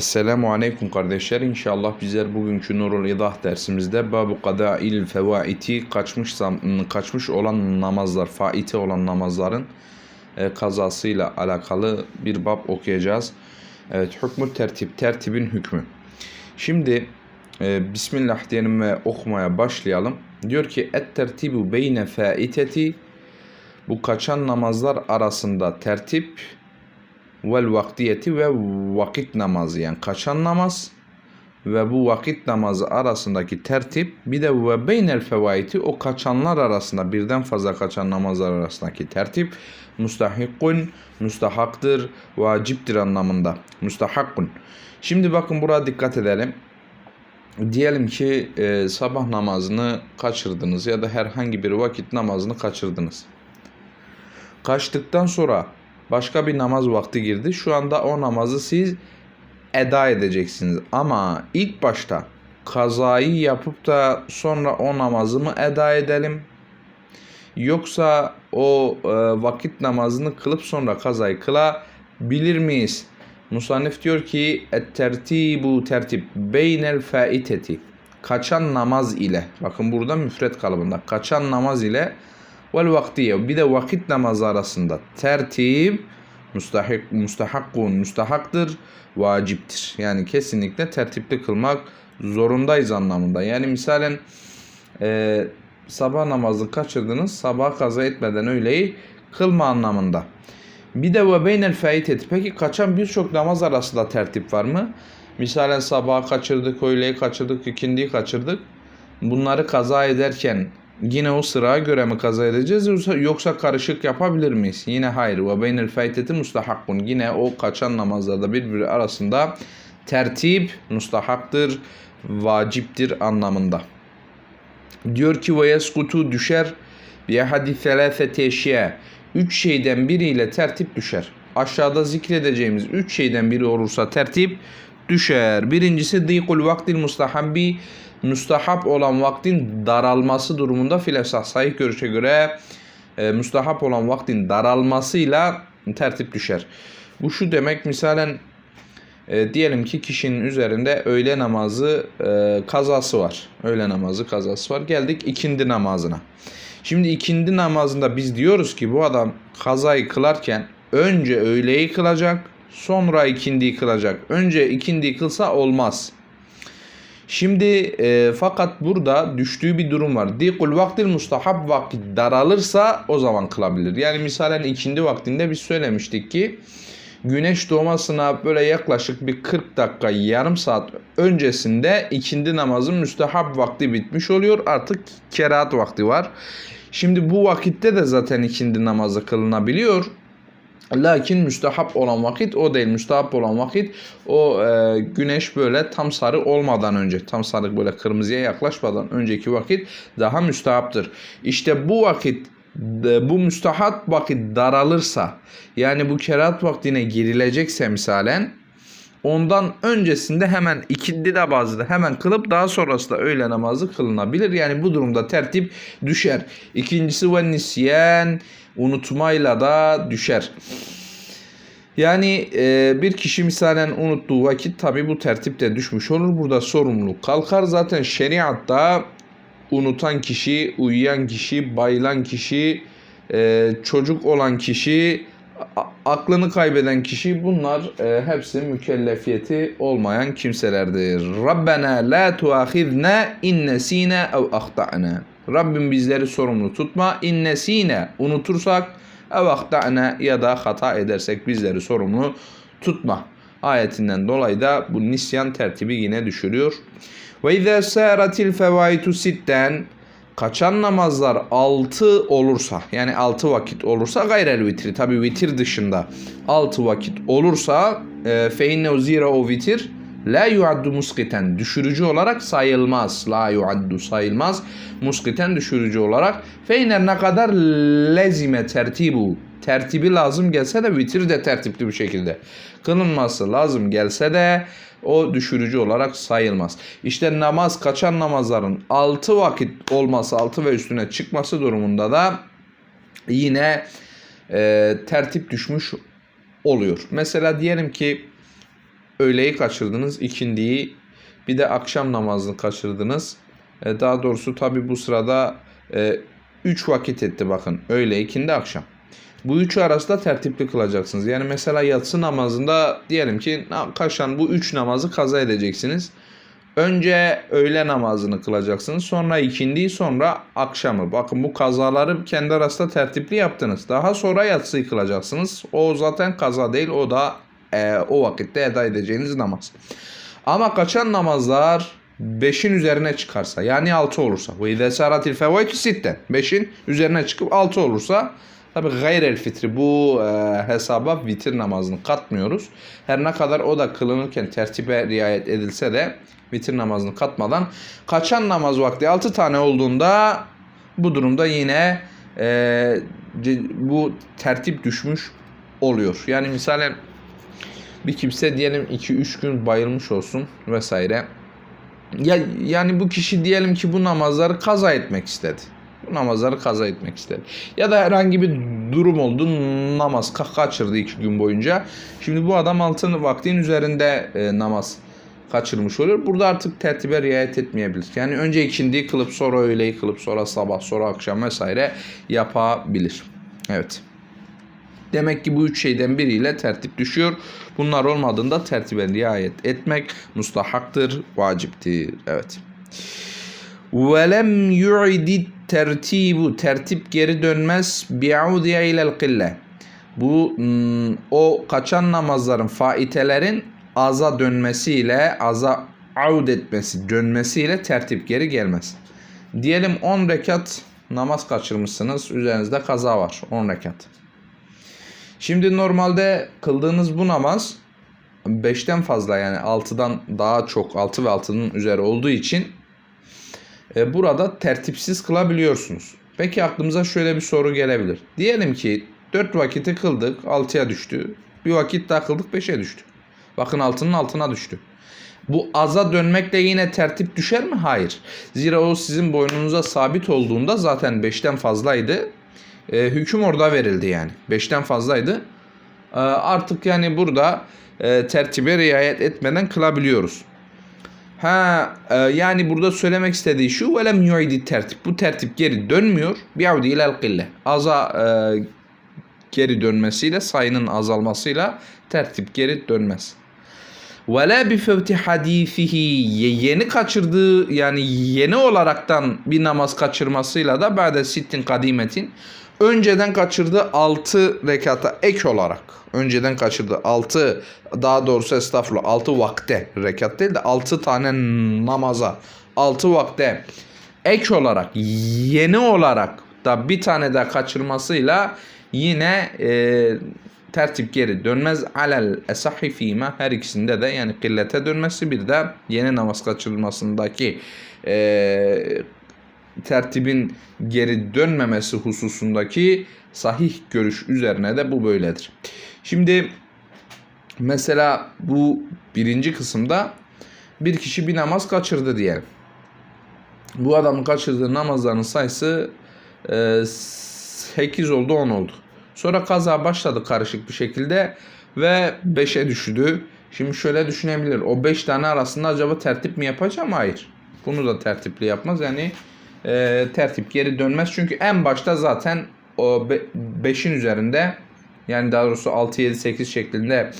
Esselamu Aleyküm kardeşler. İnşallah bizler bugünkü Nurul İdah dersimizde Babu Kada'il Fevaiti kaçmış, kaçmış olan namazlar, faiti olan namazların e, kazasıyla alakalı bir bab okuyacağız. Evet, hükmü tertip, tertibin hükmü. Şimdi e, Bismillah diyelim ve okumaya başlayalım. Diyor ki et tertibu beyne faiteti bu kaçan namazlar arasında tertip vel vaktiyeti ve vakit namazı yani kaçan namaz ve bu vakit namazı arasındaki tertip bir de ve beynel fevaiti o kaçanlar arasında birden fazla kaçan namazlar arasındaki tertip mustahikun mustahaktır vaciptir anlamında mustahakkun. Şimdi bakın buraya dikkat edelim. Diyelim ki e, sabah namazını kaçırdınız ya da herhangi bir vakit namazını kaçırdınız. Kaçtıktan sonra başka bir namaz vakti girdi. Şu anda o namazı siz eda edeceksiniz. Ama ilk başta kazayı yapıp da sonra o namazı mı eda edelim? Yoksa o e, vakit namazını kılıp sonra kazayı kılabilir miyiz? Musannif diyor ki tertibu tertip beynel faiteti kaçan namaz ile bakın burada müfret kalıbında kaçan namaz ile vel vaktiye bir de vakit namazı arasında tertip mustahik mustahakkun mustahaktır vaciptir. Yani kesinlikle tertipli kılmak zorundayız anlamında. Yani misalen e, sabah namazını kaçırdınız sabah kaza etmeden öğleyi kılma anlamında. Bir de ve beynel faitet. Peki kaçan birçok namaz arasında tertip var mı? Misalen sabah kaçırdık, öğleyi kaçırdık, ikindiyi kaçırdık. Bunları kaza ederken yine o sıraya göre mi kaza edeceğiz yoksa, karışık yapabilir miyiz? Yine hayır. Ve beynel fayteti mustahakkun. Yine o kaçan namazlarda birbiri arasında tertip mustahaktır, vaciptir anlamında. Diyor ki ve yeskutu düşer bi hadi selâfeti eşya. Üç şeyden biriyle tertip düşer. Aşağıda zikredeceğimiz üç şeyden biri olursa tertip düşer. Birincisi dîkul vaktil mustahabbi müstahap olan vaktin daralması durumunda filesah sahih görüşe göre e, müstahap olan vaktin daralmasıyla tertip düşer. Bu şu demek misalen e, diyelim ki kişinin üzerinde öğle namazı e, kazası var. Öğle namazı kazası var. Geldik ikindi namazına. Şimdi ikindi namazında biz diyoruz ki bu adam kazayı kılarken önce öğleyi kılacak, sonra ikindiyi kılacak. Önce ikindiyi kılsa olmaz. Şimdi e, fakat burada düştüğü bir durum var. Dikul vaktil mustahab vakit daralırsa o zaman kılabilir. Yani misalen ikindi vaktinde biz söylemiştik ki güneş doğmasına böyle yaklaşık bir 40 dakika yarım saat öncesinde ikindi namazın müstehab vakti bitmiş oluyor. Artık kerahat vakti var. Şimdi bu vakitte de zaten ikindi namazı kılınabiliyor. Lakin müstehap olan vakit o değil. Müstehap olan vakit o e, güneş böyle tam sarı olmadan önce, tam sarı böyle kırmızıya yaklaşmadan önceki vakit daha müstehaptır. İşte bu vakit bu müstahat vakit daralırsa yani bu kerat vaktine girilecekse misalen ondan öncesinde hemen ikindi bazıda hemen kılıp daha sonrasında öğle namazı kılınabilir. Yani bu durumda tertip düşer. İkincisi ve nisyen unutmayla da düşer. Yani e, bir kişi misalen unuttuğu vakit tabi bu tertipte düşmüş olur. Burada sorumluluk kalkar. Zaten şeriatta unutan kişi, uyuyan kişi, bayılan kişi, e, çocuk olan kişi, aklını kaybeden kişi bunlar e, hepsi mükellefiyeti olmayan kimselerdir. Rabbena la tuahidna in nesine ev ahtana. Rabbim bizleri sorumlu tutma. İnnesine unutursak ev ahtana ya da hata edersek bizleri sorumlu tutma. Ayetinden dolayı da bu nisyan tertibi yine düşürüyor. Ve izâ sâratil fevâitu sitten kaçan namazlar 6 olursa yani 6 vakit olursa gayrel vitri tabi vitir dışında 6 vakit olursa e, fe inne zira o vitir la yuaddu muskiten düşürücü olarak sayılmaz. La yuaddu sayılmaz. Muskiten düşürücü olarak fe ne kadar lezime tertibu tertibi lazım gelse de vitir de tertipli bir şekilde kılınması lazım gelse de o düşürücü olarak sayılmaz. İşte namaz kaçan namazların 6 vakit olması 6 ve üstüne çıkması durumunda da yine e, tertip düşmüş oluyor. Mesela diyelim ki öğleyi kaçırdınız, ikindiyi bir de akşam namazını kaçırdınız. E, daha doğrusu tabi bu sırada 3 vakit etti bakın. Öğle, ikindi, akşam. Bu üçü arasında tertipli kılacaksınız. Yani mesela yatsı namazında diyelim ki kaçan bu üç namazı kaza edeceksiniz. Önce öğle namazını kılacaksınız. Sonra ikindi, sonra akşamı. Bakın bu kazaları kendi arasında tertipli yaptınız. Daha sonra yatsıyı kılacaksınız. O zaten kaza değil. O da e, o vakitte eda edeceğiniz namaz. Ama kaçan namazlar 5'in üzerine çıkarsa yani 6 olursa. Ve izâ sâratil fevâitü sitten. 5'in üzerine çıkıp 6 olursa Tabi gayrel fitri bu e, hesaba vitir namazını katmıyoruz. Her ne kadar o da kılınırken tertibe riayet edilse de vitir namazını katmadan kaçan namaz vakti 6 tane olduğunda bu durumda yine e, bu tertip düşmüş oluyor. Yani misalen bir kimse diyelim 2-3 gün bayılmış olsun vesaire. Ya yani bu kişi diyelim ki bu namazları kaza etmek istedi Bu namazları kaza etmek istedi. Ya da herhangi bir durum oldu. Namaz ka- kaçırdı iki gün boyunca. Şimdi bu adam altın vaktin üzerinde e, namaz kaçırmış oluyor. Burada artık tertibe riayet etmeyebilir. Yani önce ikindiyi kılıp sonra öğleyi kılıp sonra sabah sonra akşam vesaire yapabilir. Evet. Demek ki bu üç şeyden biriyle tertip düşüyor. Bunlar olmadığında tertibe riayet etmek mustahaktır, vaciptir. Evet. وَلَمْ يُعِدِ tertibu tertip geri dönmez bi'udiye ilel kille. Bu hmm, o kaçan namazların faitelerin aza dönmesiyle aza aud etmesi dönmesiyle tertip geri gelmez. Diyelim 10 rekat namaz kaçırmışsınız. Üzerinizde kaza var 10 rekat. Şimdi normalde kıldığınız bu namaz 5'ten fazla yani 6'dan daha çok 6 ve 6'nın üzeri olduğu için e, burada tertipsiz kılabiliyorsunuz. Peki aklımıza şöyle bir soru gelebilir. Diyelim ki 4 vakiti kıldık 6'ya düştü. Bir vakit daha kıldık 5'e düştü. Bakın altının altına düştü. Bu aza dönmekle yine tertip düşer mi? Hayır. Zira o sizin boynunuza sabit olduğunda zaten 5'ten fazlaydı. E, hüküm orada verildi yani. 5'ten fazlaydı. E, artık yani burada e, tertibe riayet etmeden kılabiliyoruz. Ha e, yani burada söylemek istediği şu velem yu'idi tertip. Bu tertip geri dönmüyor. Bi'udi ilel kille. Aza e, geri dönmesiyle sayının azalmasıyla tertip geri dönmez. Ve la bi fevti hadisihi yeni kaçırdığı yani yeni olaraktan bir namaz kaçırmasıyla da ba'de sittin kadimetin önceden kaçırdığı 6 rekata ek olarak önceden kaçırdığı 6 daha doğrusu estağfurullah 6 vakte rekat değil de 6 tane namaza 6 vakte ek olarak yeni olarak da bir tane daha kaçırmasıyla yine e, tertip geri dönmez. Alel esahi her ikisinde de yani killete dönmesi bir de yeni namaz kaçırılmasındaki e, tertibin geri dönmemesi hususundaki sahih görüş üzerine de bu böyledir. Şimdi mesela bu birinci kısımda bir kişi bir namaz kaçırdı diyelim. Bu adamın kaçırdığı namazların sayısı e, 8 oldu 10 oldu. Sonra kaza başladı karışık bir şekilde ve 5'e düştü. Şimdi şöyle düşünebilir. O 5 tane arasında acaba tertip mi yapacağım? Hayır. Bunu da tertipli yapmaz. Yani e, tertip geri dönmez. Çünkü en başta zaten o 5'in üzerinde yani daha doğrusu 6, 7, 8 şeklinde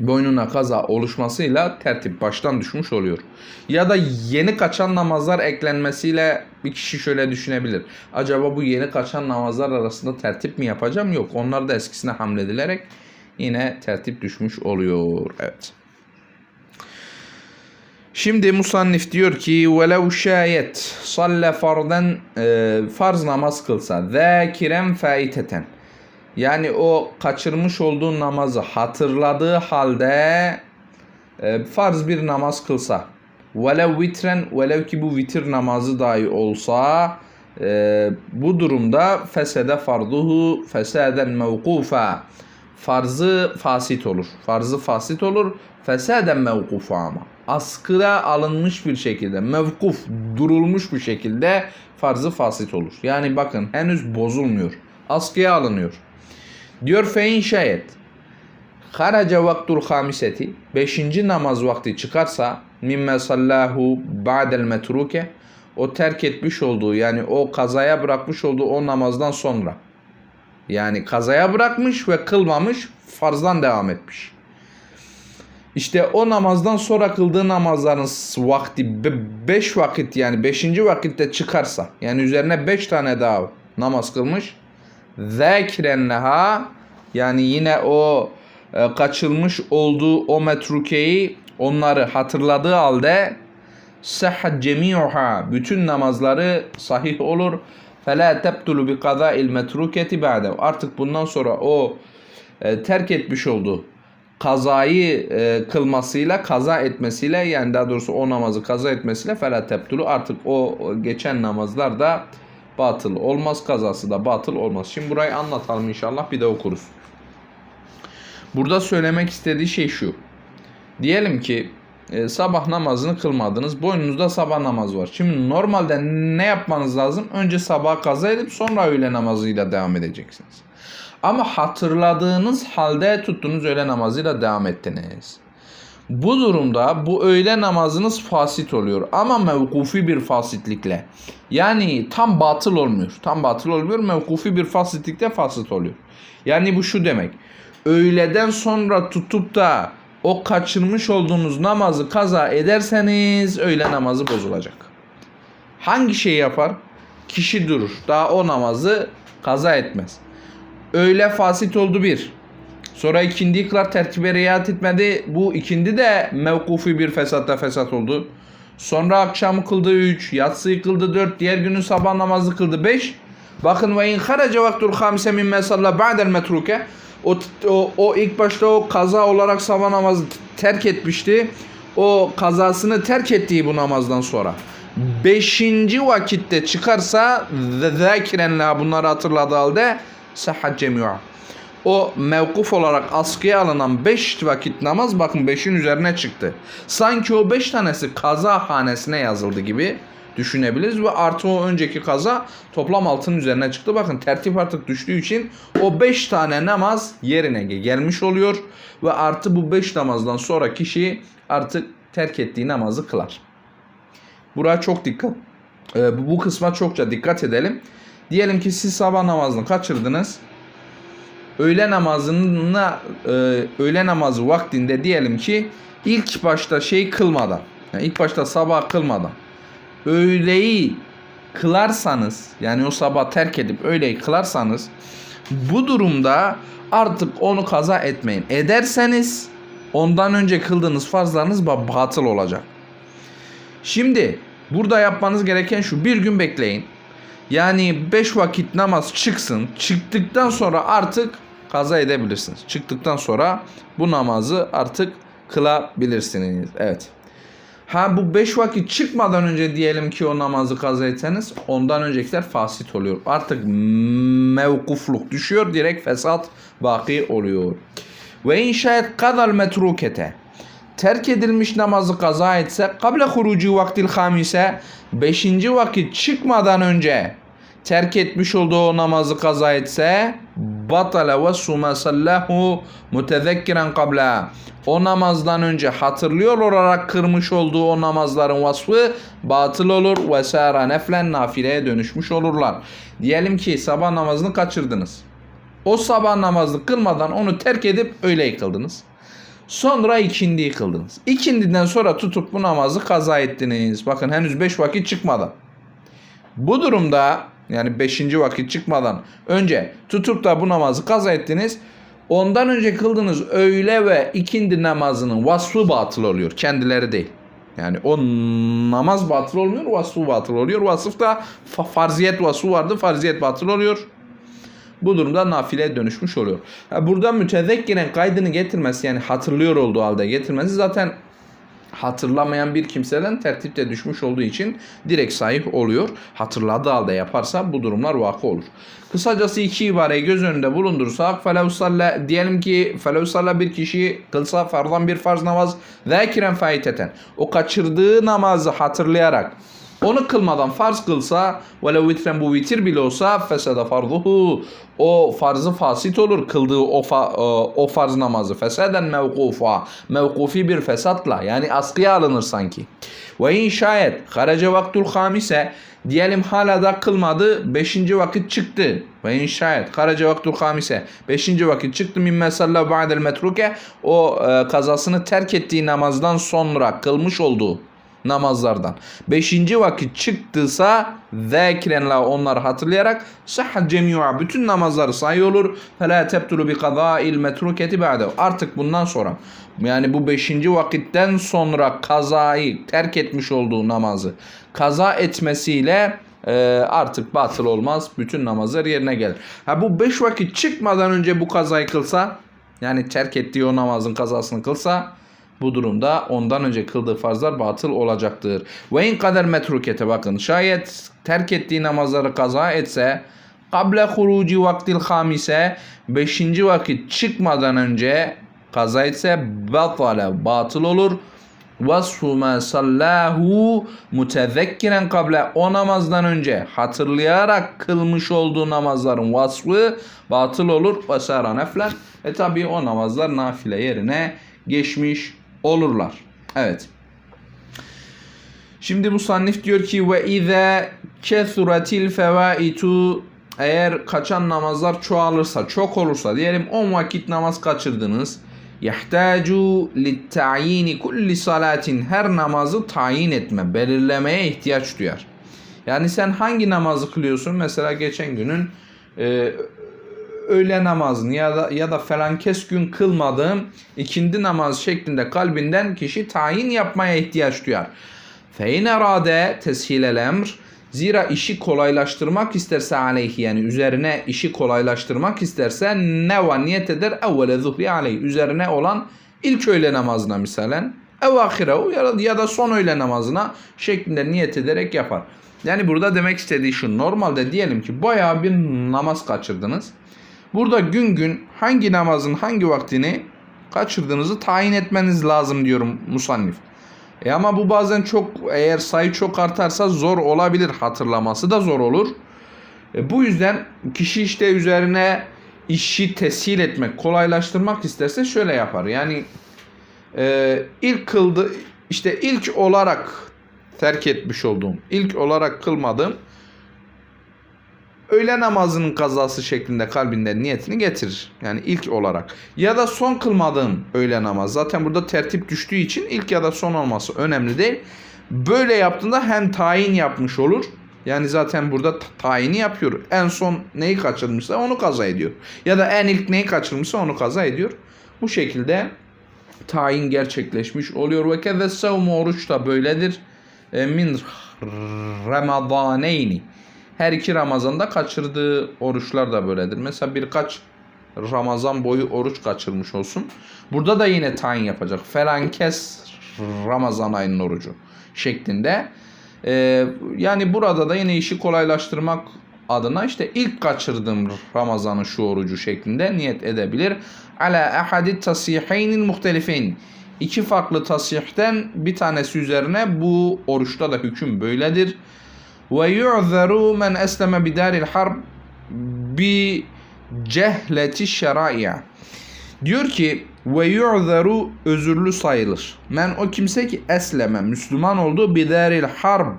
boynuna kaza oluşmasıyla tertip baştan düşmüş oluyor. Ya da yeni kaçan namazlar eklenmesiyle bir kişi şöyle düşünebilir. Acaba bu yeni kaçan namazlar arasında tertip mi yapacağım? Yok. Onlar da eskisine hamledilerek yine tertip düşmüş oluyor. Evet. Şimdi musannif diyor ki velev şayet salle farden e, farz namaz kılsa zâkiren faiteten yani o kaçırmış olduğu namazı hatırladığı halde e, farz bir namaz kılsa velev vitren velev ki bu vitir namazı dahi olsa e, bu durumda fesede farduhu feseden mevkufa farzı fasit olur. Farzı fasit olur. Feseden mevkufa ama. Askıda alınmış bir şekilde, mevkuf, durulmuş bir şekilde farzı fasit olur. Yani bakın henüz bozulmuyor. Askıya alınıyor. Diyor fein şayet haraca vaktul hamiseti beşinci namaz vakti çıkarsa mimme sallahu ba'del metruke o terk etmiş olduğu yani o kazaya bırakmış olduğu o namazdan sonra yani kazaya bırakmış ve kılmamış farzdan devam etmiş. İşte o namazdan sonra kıldığı namazların vakti 5 vakit yani 5. vakitte çıkarsa yani üzerine 5 tane daha namaz kılmış. Zekrenleha yani yine o e, kaçılmış olduğu o metrukeyi onları hatırladığı halde sahhat cemi'uha bütün namazları sahih olur. Fela tebtulu bi kada'il metruketi ba'de. Artık bundan sonra o e, terk etmiş olduğu kazayı e, kılmasıyla kaza etmesiyle yani daha doğrusu o namazı kaza etmesiyle fela tebtulu artık o geçen namazlar da batıl olmaz kazası da batıl olmaz. Şimdi burayı anlatalım inşallah bir de okuruz. Burada söylemek istediği şey şu. Diyelim ki e, sabah namazını kılmadınız. Boynunuzda sabah namazı var. Şimdi normalde ne yapmanız lazım? Önce sabah kaza edip sonra öğle namazıyla devam edeceksiniz. Ama hatırladığınız halde tuttuğunuz öğle namazıyla devam ettiniz. Bu durumda bu öğle namazınız fasit oluyor ama mevkufi bir fasitlikle. Yani tam batıl olmuyor. Tam batıl olmuyor. Mevkufi bir fasitlikle fasit oluyor. Yani bu şu demek. Öğleden sonra tutup da o kaçırmış olduğunuz namazı kaza ederseniz öğle namazı bozulacak. Hangi şey yapar? Kişi durur. Daha o namazı kaza etmez. Öğle fasit oldu bir. Sonra ikindi kılar tertibe riayet etmedi. Bu ikindi de mevkufi bir fesatta fesat oldu. Sonra akşamı kıldı 3, yatsıyı kıldı 4, diğer günü sabah namazı kıldı 5. Bakın ve in haraca vaktul hamise min mesalla ba'del metruke. O, o, o ilk başta o kaza olarak sabah namazı terk etmişti. O kazasını terk ettiği bu namazdan sonra. Beşinci vakitte çıkarsa zekirenle bunları hatırladığı halde sahhat cemi'a. O mevkuf olarak askıya alınan 5 vakit namaz bakın 5'in üzerine çıktı. Sanki o 5 tanesi kaza hanesine yazıldı gibi düşünebiliriz ve artı o önceki kaza toplam altın üzerine çıktı. Bakın tertip artık düştüğü için o 5 tane namaz yerine gelmiş oluyor ve artı bu 5 namazdan sonra kişi artık terk ettiği namazı kılar. Buraya çok dikkat. Ee, bu kısma çokça dikkat edelim. Diyelim ki siz sabah namazını kaçırdınız. Öğle namazına e, öğle namazı vaktinde diyelim ki ilk başta şey kılmadan yani ilk başta sabah kılmadan öğleyi kılarsanız yani o sabah terk edip öğleyi kılarsanız bu durumda artık onu kaza etmeyin. Ederseniz ondan önce kıldığınız farzlarınız batıl olacak. Şimdi burada yapmanız gereken şu bir gün bekleyin. Yani 5 vakit namaz çıksın. Çıktıktan sonra artık kaza edebilirsiniz. Çıktıktan sonra bu namazı artık kılabilirsiniz. Evet. Ha bu 5 vakit çıkmadan önce diyelim ki o namazı kaza etseniz ondan öncekiler fasit oluyor. Artık mevkufluk düşüyor. Direkt fesat vaki oluyor. Ve inşayet kadal metrukete terk edilmiş namazı kaza etse kable hurucu vaktil hamise 5. vakit çıkmadan önce terk etmiş olduğu o namazı kaza etse batale ve suma sallahu mutezekkiren kabla o namazdan önce hatırlıyor olarak kırmış olduğu o namazların vasfı batıl olur ve sara neflen nafileye dönüşmüş olurlar. Diyelim ki sabah namazını kaçırdınız. O sabah namazını kılmadan onu terk edip öyle yıkıldınız. Sonra ikindi kıldınız. İkindiden sonra tutup bu namazı kaza ettiniz. Bakın henüz 5 vakit çıkmadan. Bu durumda yani 5. vakit çıkmadan önce tutup da bu namazı kaza ettiniz. Ondan önce kıldığınız öğle ve ikindi namazının vasfı batıl oluyor. Kendileri değil. Yani o namaz batıl olmuyor, vasfı batıl oluyor. Vasıfta farziyet vasfı vardı, farziyet batıl oluyor. Bu durumda nafile dönüşmüş oluyor. burada mütezekkiren kaydını getirmesi yani hatırlıyor olduğu halde getirmesi zaten hatırlamayan bir kimseden tertipte düşmüş olduğu için direkt sahih oluyor. Hatırladığı halde yaparsa bu durumlar vakı olur. Kısacası iki ibareyi göz önünde bulundursak felevsalla diyelim ki felevsalla bir kişi kılsa fardan bir farz namaz zekiren faiteten o kaçırdığı namazı hatırlayarak Onu kılmadan farz kılsa velev vitren bu vitir bile olsa fesede farzuhu o farzı fasit olur kıldığı o, fa, e, o farz namazı feseden mevkufa mevkufi bir fesatla yani askıya alınır sanki. Ve in şayet harace vaktul hamise diyelim hala da kılmadı 5. vakit çıktı. Ve in şayet harace vaktul hamise 5. vakit çıktı mimme salla ba'del metruke o e, kazasını terk ettiği namazdan sonra kılmış olduğu namazlardan. Beşinci vakit çıktıysa zekrenla onları hatırlayarak sahhat cemi'a bütün namazları sayı olur. Fela tebtulu bi kaza'il metruketi ba'de. Artık bundan sonra yani bu beşinci vakitten sonra kazayı terk etmiş olduğu namazı kaza etmesiyle e, artık batıl olmaz. Bütün namazlar yerine gelir. Ha bu beş vakit çıkmadan önce bu kazayı kılsa yani terk ettiği o namazın kazasını kılsa bu durumda ondan önce kıldığı farzlar batıl olacaktır. Ve in kader metrukete bakın. Şayet terk ettiği namazları kaza etse kable huruci vaktil hamise 5. vakit çıkmadan önce kaza etse batale batıl olur. Vasfu ma sallahu mutezekkiren kable o namazdan önce hatırlayarak kılmış olduğu namazların vasfı batıl olur. Basara neflen. E tabi o namazlar nafile yerine geçmiş olurlar. Evet. Şimdi musannif diyor ki ve ize kesuratil fevaitu eğer kaçan namazlar çoğalırsa, çok olursa diyelim 10 vakit namaz kaçırdınız. Yahtacu litta'yini kulli salatin her namazı tayin etme, belirlemeye ihtiyaç duyar. Yani sen hangi namazı kılıyorsun? Mesela geçen günün e, öğle namazını ya da ya da falan kes gün kılmadığım ikindi namaz şeklinde kalbinden kişi tayin yapmaya ihtiyaç duyar. Fein erade teshilel emr Zira işi kolaylaştırmak isterse aleyhi yani üzerine işi kolaylaştırmak isterse ne var niyet eder evvele zuhri aleyhi üzerine olan ilk öğle namazına misalen ev ahirehu ya da son öğle namazına şeklinde niyet ederek yapar. Yani burada demek istediği şu normalde diyelim ki bayağı bir namaz kaçırdınız. Burada gün gün hangi namazın hangi vaktini kaçırdığınızı tayin etmeniz lazım diyorum musannif. E ama bu bazen çok eğer sayı çok artarsa zor olabilir hatırlaması da zor olur. E bu yüzden kişi işte üzerine işi tescil etmek, kolaylaştırmak isterse şöyle yapar. Yani e, ilk kıldı işte ilk olarak terk etmiş olduğum, ilk olarak kılmadığım öğle namazının kazası şeklinde kalbinde niyetini getirir. Yani ilk olarak. Ya da son kılmadığım öğle namaz. Zaten burada tertip düştüğü için ilk ya da son olması önemli değil. Böyle yaptığında hem tayin yapmış olur. Yani zaten burada tayini yapıyor. En son neyi kaçırmışsa onu kaza ediyor. Ya da en ilk neyi kaçırmışsa onu kaza ediyor. Bu şekilde tayin gerçekleşmiş oluyor. Ve keze savmu oruç da böyledir. E, min ramadaneyni her iki Ramazan'da kaçırdığı oruçlar da böyledir. Mesela birkaç Ramazan boyu oruç kaçırmış olsun. Burada da yine tayin yapacak. Falan kes Ramazan ayının orucu şeklinde. Ee, yani burada da yine işi kolaylaştırmak adına işte ilk kaçırdığım Ramazan'ın şu orucu şeklinde niyet edebilir. Ala ahadi tasihaynil muhtelifin. İki farklı tasihten bir tanesi üzerine bu oruçta da hüküm böyledir. Ve yu'zeru men esleme bidaril harb bi cehleti şerai'a. Diyor ki ve yu'zeru özürlü sayılır. Men o kimse ki esleme Müslüman oldu bidaril harb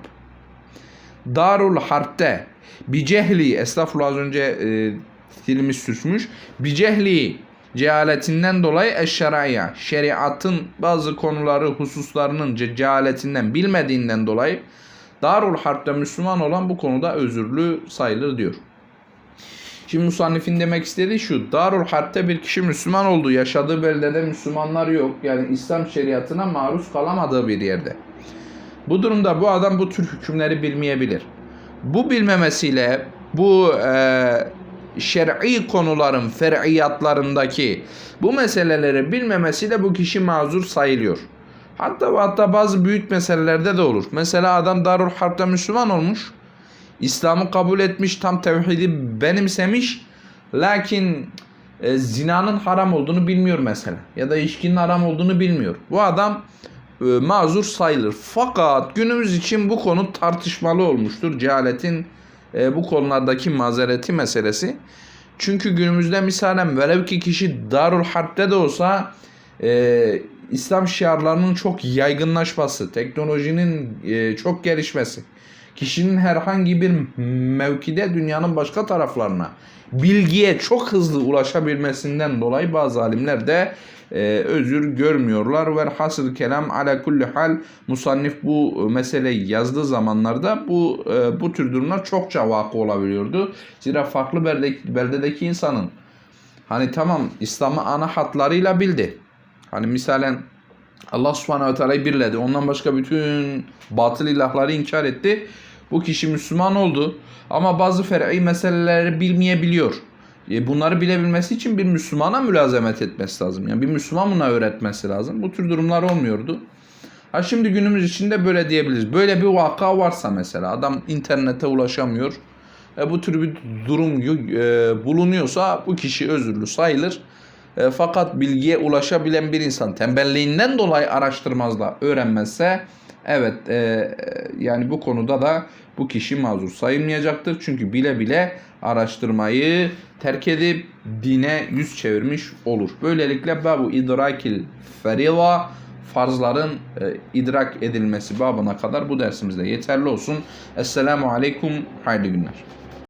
darul harpte bi cehli estağfurullah az önce e, dilimiz sürçmüş bi cehli cehaletinden dolayı eşşeraya şeriatın bazı konuları hususlarının cehaletinden bilmediğinden dolayı Darul Harp'te Müslüman olan bu konuda özürlü sayılır diyor. Şimdi Musannif'in demek istediği şu. Darul Harp'te bir kişi Müslüman olduğu, yaşadığı beldede Müslümanlar yok. Yani İslam şeriatına maruz kalamadığı bir yerde. Bu durumda bu adam bu tür hükümleri bilmeyebilir. Bu bilmemesiyle bu e, şer'i konuların fer'iyatlarındaki bu meseleleri bilmemesiyle bu kişi mazur sayılıyor. Hatta hatta bazı büyük meselelerde de olur. Mesela adam Darul Harp'ta Müslüman olmuş. İslam'ı kabul etmiş, tam tevhidi benimsemiş. Lakin e, zinanın haram olduğunu bilmiyor mesela. Ya da içkinin haram olduğunu bilmiyor. Bu adam e, mazur sayılır. Fakat günümüz için bu konu tartışmalı olmuştur. Cehaletin e, bu konulardaki mazereti meselesi. Çünkü günümüzde misalen velev ki kişi Darul Harp'te de olsa e, İslam şiarlarının çok yaygınlaşması, teknolojinin e, çok gelişmesi, kişinin herhangi bir mevkide dünyanın başka taraflarına bilgiye çok hızlı ulaşabilmesinden dolayı bazı alimler de e, özür görmüyorlar ve hasıl kelam ala kulli hal musannif bu meseleyi yazdığı zamanlarda bu e, bu tür durumlar çokça vakı olabiliyordu. Zira farklı belde, beldedeki insanın hani tamam İslam'ı ana hatlarıyla bildi. Hani misalen Allah subhanehu ve teala'yı birledi. Ondan başka bütün batıl ilahları inkar etti. Bu kişi Müslüman oldu. Ama bazı fer'i meseleleri bilmeyebiliyor. E, Bunları bilebilmesi için bir Müslümana mülazemet etmesi lazım. Yani bir Müslüman buna öğretmesi lazım. Bu tür durumlar olmuyordu. Ha şimdi günümüz içinde böyle diyebiliriz. Böyle bir vaka varsa mesela adam internete ulaşamıyor. E, bu tür bir durum e, bulunuyorsa bu kişi özürlü sayılır. E, fakat bilgiye ulaşabilen bir insan tembelliğinden dolayı araştırmazla öğrenmezse evet e, yani bu konuda da bu kişi mazur sayılmayacaktır. Çünkü bile bile araştırmayı terk edip dine yüz çevirmiş olur. Böylelikle babu idrakil ferida farzların e, idrak edilmesi babına kadar bu dersimizde yeterli olsun. Esselamu Aleyküm. Hayırlı günler.